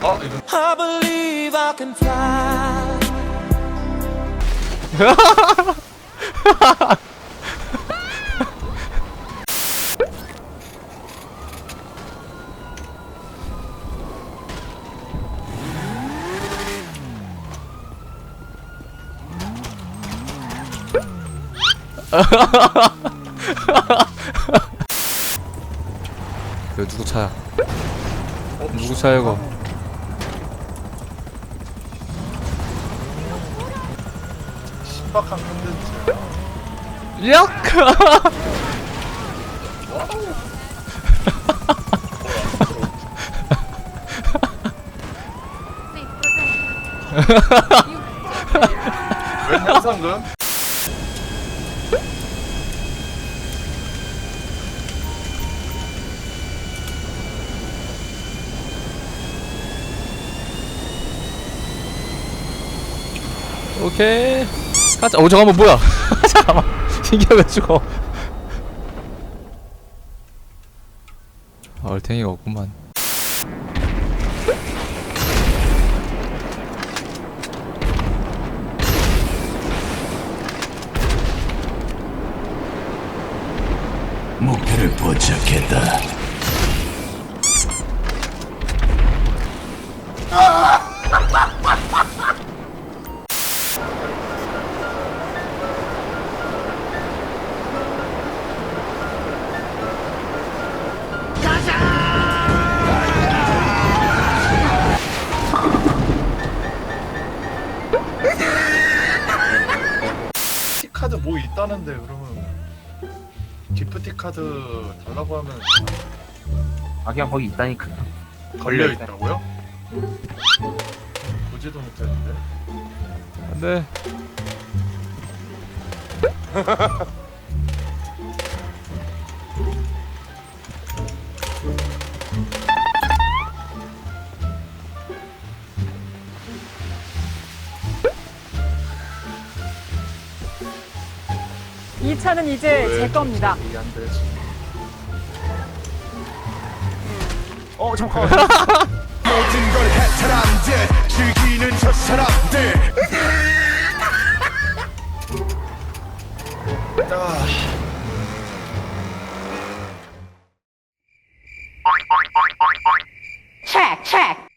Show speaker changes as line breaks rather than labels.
아 이거
I believe I can fly.
이거 누구 차야? 누구 차야 이거?
신박한 콘텐츠
야!
왜?
오케이. 가자. 어 잠깐만 뭐야? 잠깐만. 신기해가지고. 아, 얼탱이가 없구만.
목표를 포착했다.
카드 뭐 있다는데 그러면 기프티 카드 달라고 하면
아 그냥 거기 있다니까
걸려 있다고요? 보지도 못했는데
안돼.
이 차는 이제 제 겁니다.
어 잠깐
모든 걸 해탈함들 즐기는 저 사람들
아,
Check, check.